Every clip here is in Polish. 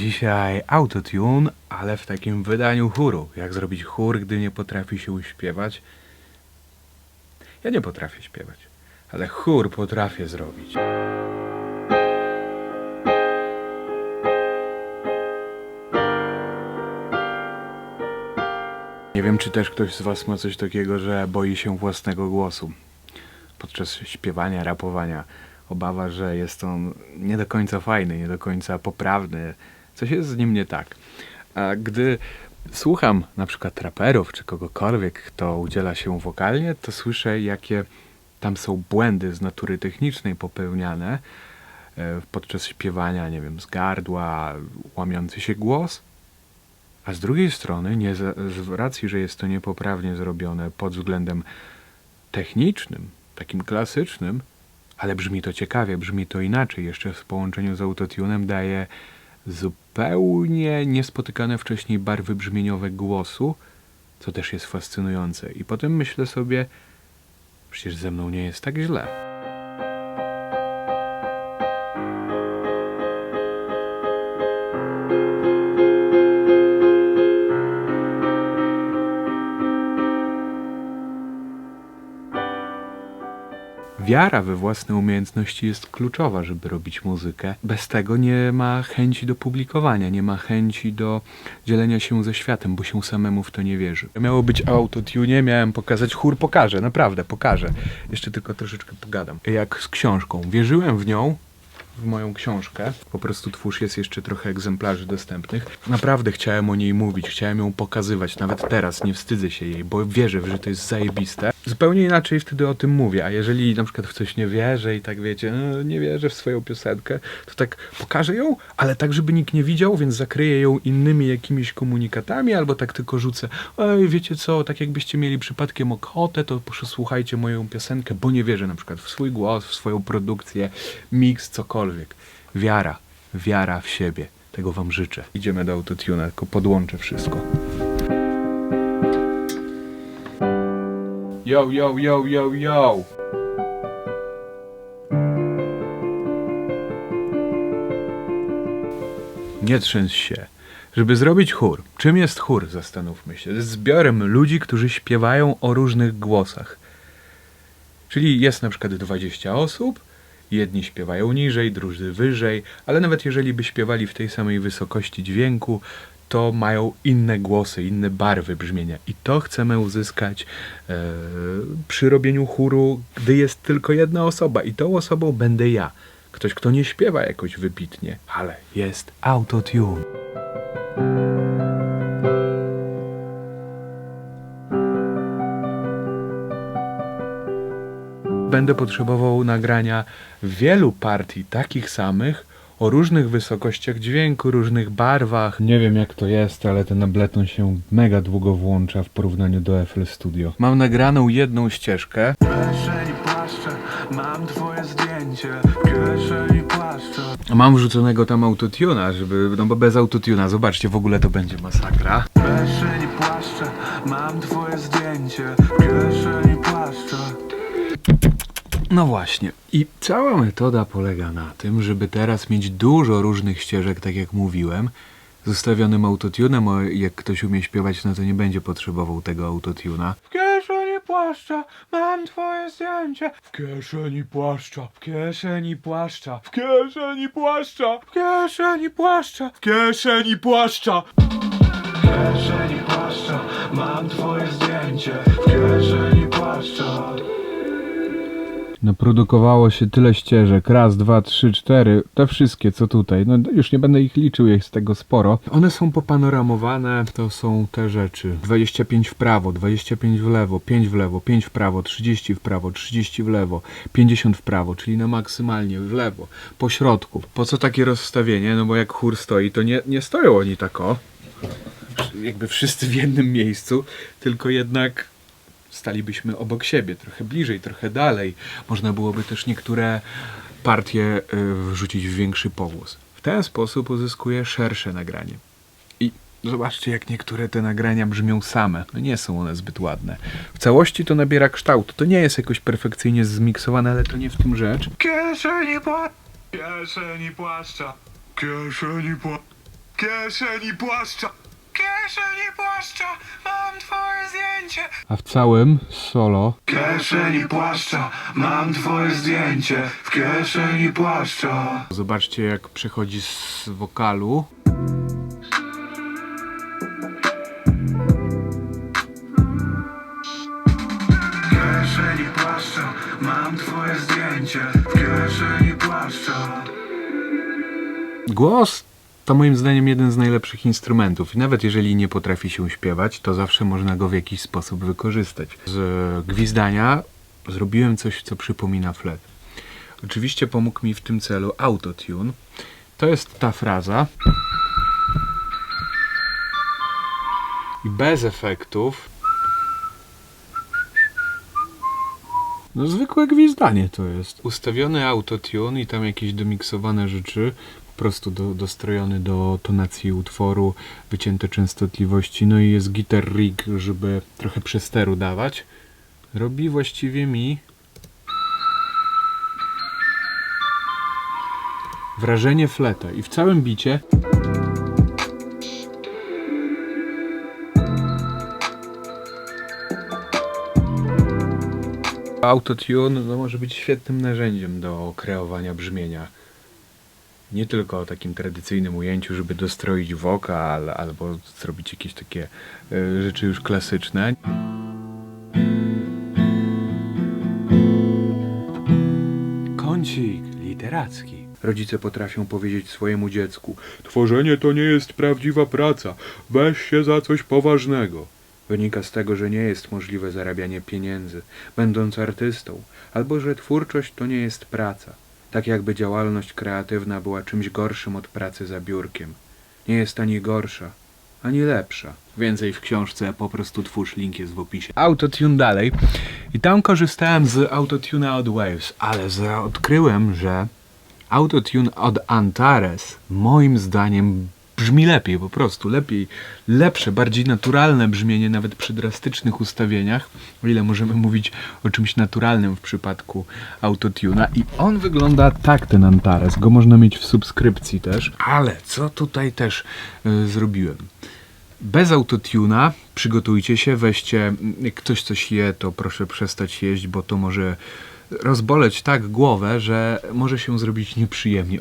dzisiaj autotune, ale w takim wydaniu chóru. Jak zrobić chór, gdy nie potrafi się uśpiewać? Ja nie potrafię śpiewać, ale chór potrafię zrobić. Nie wiem, czy też ktoś z Was ma coś takiego, że boi się własnego głosu podczas śpiewania, rapowania. Obawa, że jest on nie do końca fajny, nie do końca poprawny. Coś jest z nim nie tak. A gdy słucham na przykład raperów czy kogokolwiek, kto udziela się wokalnie, to słyszę, jakie tam są błędy z natury technicznej popełniane e, podczas śpiewania, nie wiem, z gardła, łamiący się głos. A z drugiej strony, nie z, racji, że jest to niepoprawnie zrobione pod względem technicznym, takim klasycznym, ale brzmi to ciekawie, brzmi to inaczej. Jeszcze w połączeniu z autotunem daje zupełnie niespotykane wcześniej barwy brzmieniowe głosu, co też jest fascynujące. I potem myślę sobie, przecież ze mną nie jest tak źle. Wiara we własne umiejętności jest kluczowa, żeby robić muzykę. Bez tego nie ma chęci do publikowania, nie ma chęci do dzielenia się ze światem, bo się samemu w to nie wierzy. Miało być autotune, miałem pokazać chór, pokażę, naprawdę, pokażę. Jeszcze tylko troszeczkę pogadam. Jak z książką. Wierzyłem w nią, w moją książkę. Po prostu twórz jest jeszcze trochę egzemplarzy dostępnych. Naprawdę chciałem o niej mówić, chciałem ją pokazywać, nawet teraz nie wstydzę się jej, bo wierzę, że to jest zajebiste. Zupełnie inaczej wtedy o tym mówię, a jeżeli na przykład w coś nie wierzę i tak wiecie, no, nie wierzę w swoją piosenkę, to tak pokażę ją, ale tak, żeby nikt nie widział, więc zakryję ją innymi jakimiś komunikatami, albo tak tylko rzucę, oj, wiecie co, tak jakbyście mieli przypadkiem ochotę, to posłuchajcie moją piosenkę, bo nie wierzę na przykład w swój głos, w swoją produkcję, miks, cokolwiek. Wiara, wiara w siebie. Tego wam życzę. Idziemy do autotuna, tylko podłączę wszystko. Yo, yo, yo, yo, yo! Nie trzęs się. Żeby zrobić chór. Czym jest chór, zastanówmy się. Jest zbiorem ludzi, którzy śpiewają o różnych głosach. Czyli jest na przykład 20 osób, jedni śpiewają niżej, drudzy wyżej, ale nawet jeżeli by śpiewali w tej samej wysokości dźwięku, to mają inne głosy, inne barwy brzmienia. I to chcemy uzyskać e, przy robieniu chóru, gdy jest tylko jedna osoba. I tą osobą będę ja. Ktoś, kto nie śpiewa jakoś wybitnie, ale jest autotune. Będę potrzebował nagrania wielu partii takich samych, o różnych wysokościach dźwięku, różnych barwach. Nie wiem jak to jest, ale ten Ableton się mega długo włącza w porównaniu do FL Studio. Mam nagraną jedną ścieżkę. Mam twoje zdjęcie płaszcza Mam wrzuconego tam autotuna, żeby, no bo bez autotuna, zobaczcie, w ogóle to będzie masakra. płaszcza Mam twoje zdjęcie płaszcza No właśnie. I cała metoda polega na tym, żeby teraz mieć dużo różnych ścieżek, tak jak mówiłem, z ustawionym autotunem, a jak ktoś umie śpiewać, no to nie będzie potrzebował tego autotuna. W kieszeni płaszcza mam twoje zdjęcie. W kieszeni płaszcza, w kieszeni płaszcza, w kieszeni płaszcza, w kieszeni płaszcza, w kieszeni płaszcza. w kieszeni płaszcza Mam twoje zdjęcie w kieszeni płaszcza Naprodukowało się tyle ścieżek. Raz, dwa, trzy, cztery. Te wszystkie, co tutaj. No już nie będę ich liczył, jest tego sporo. One są popanoramowane, to są te rzeczy. 25 w prawo, 25 w lewo, 5 w lewo, 5 w prawo, 30 w prawo, 30 w lewo, 50 w prawo, czyli na maksymalnie w lewo, po środku. Po co takie rozstawienie? No bo jak chór stoi, to nie, nie stoją oni tak o. Jakby wszyscy w jednym miejscu, tylko jednak stalibyśmy obok siebie, trochę bliżej, trochę dalej. Można byłoby też niektóre partie y, wrzucić w większy powóz. W ten sposób uzyskuje szersze nagranie. I zobaczcie, jak niektóre te nagrania brzmią same. No nie są one zbyt ładne. W całości to nabiera kształtu. To nie jest jakoś perfekcyjnie zmiksowane, ale to nie w tym rzecz. kieszeni płaszcza kieszeni płaszcza kieszeni płaszcza kieszeni płaszcza. Kieszeni płaszcza mam twoje zdjęcie. A w całym solo W kieszeni płaszcza mam twoje zdjęcie. W kieszeni płaszcza. zobaczcie jak przechodzi z wokalu. W kieszeni płaszcza mam twoje zdjęcie. W kieszeni płaszcza. Głos to moim zdaniem jeden z najlepszych instrumentów i nawet jeżeli nie potrafi się śpiewać, to zawsze można go w jakiś sposób wykorzystać. Z gwizdania zrobiłem coś, co przypomina flet. Oczywiście pomógł mi w tym celu autotune. To jest ta fraza. I bez efektów. No zwykłe gwizdanie to jest. Ustawiony autotune i tam jakieś domiksowane rzeczy, po prostu do, dostrojony do tonacji utworu, wycięte częstotliwości, no i jest guitar rig, żeby trochę przesteru dawać. Robi właściwie mi wrażenie fleta i w całym bicie Autotune no, może być świetnym narzędziem do kreowania brzmienia. Nie tylko o takim tradycyjnym ujęciu, żeby dostroić wokal albo zrobić jakieś takie y, rzeczy już klasyczne. Kącik literacki. Rodzice potrafią powiedzieć swojemu dziecku: Tworzenie to nie jest prawdziwa praca, weź się za coś poważnego. Wynika z tego, że nie jest możliwe zarabianie pieniędzy, będąc artystą, albo że twórczość to nie jest praca, tak jakby działalność kreatywna była czymś gorszym od pracy za biurkiem. Nie jest ani gorsza, ani lepsza. Więcej w książce, po prostu twórz, link jest w opisie. Autotune dalej. I tam korzystałem z autotuna od Waves, ale odkryłem, że autotune od Antares moim zdaniem brzmi lepiej, po prostu lepiej, lepsze, bardziej naturalne brzmienie nawet przy drastycznych ustawieniach, o ile możemy mówić o czymś naturalnym w przypadku autotuna. I on wygląda tak ten Antares, go można mieć w subskrypcji też, ale co tutaj też y, zrobiłem? Bez autotuna przygotujcie się, weźcie, jak ktoś coś je, to proszę przestać jeść, bo to może rozboleć tak głowę, że może się zrobić nieprzyjemnie.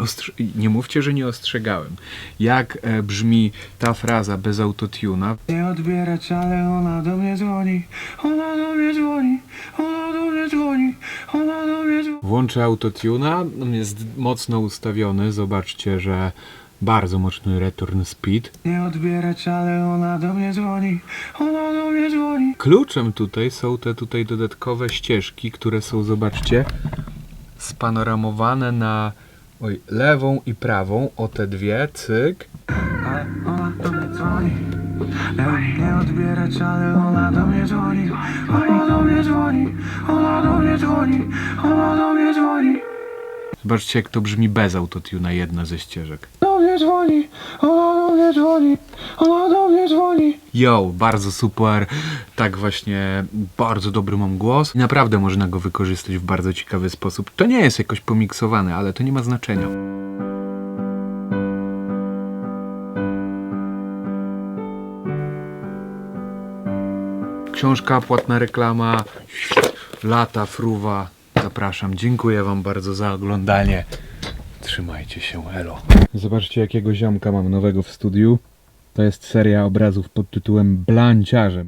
Nie mówcie, że nie ostrzegałem. Jak e, brzmi ta fraza bez autotuna? Nie odbierać, ale ona do mnie dzwoni. Ona do mnie dzwoni. Ona do mnie dzwoni. Ona do mnie dzwoni. Włączę autotuna, on jest mocno ustawiony, zobaczcie, że bardzo mocny return speed. Nie odbierać, ale ona do mnie dzwoni. Ona do mnie dzwoni. Kluczem tutaj są te tutaj dodatkowe ścieżki, które są, zobaczcie, spanoramowane na oj, lewą i prawą, o te dwie, cyk. Ale ona do mnie dzwoni. Nie, nie odbierać, ale ona do mnie dzwoni. Ona do mnie dzwoni. Ona do mnie dzwoni. Ona do mnie dzwoni. Zobaczcie, jak to brzmi bez autotuna, jedna ze ścieżek. Do mnie dzwoni. Ona do mnie dzwoni. Ona do mnie dzwoni. Yo, bardzo super, tak właśnie, bardzo dobry mam głos. Naprawdę można go wykorzystać w bardzo ciekawy sposób. To nie jest jakoś pomiksowane, ale to nie ma znaczenia. Książka, płatna reklama, lata, fruwa. Zapraszam, dziękuję wam bardzo za oglądanie. Trzymajcie się, elo. Zobaczcie, jakiego ziomka mam nowego w studiu. To jest seria obrazów pod tytułem Blanciarzem.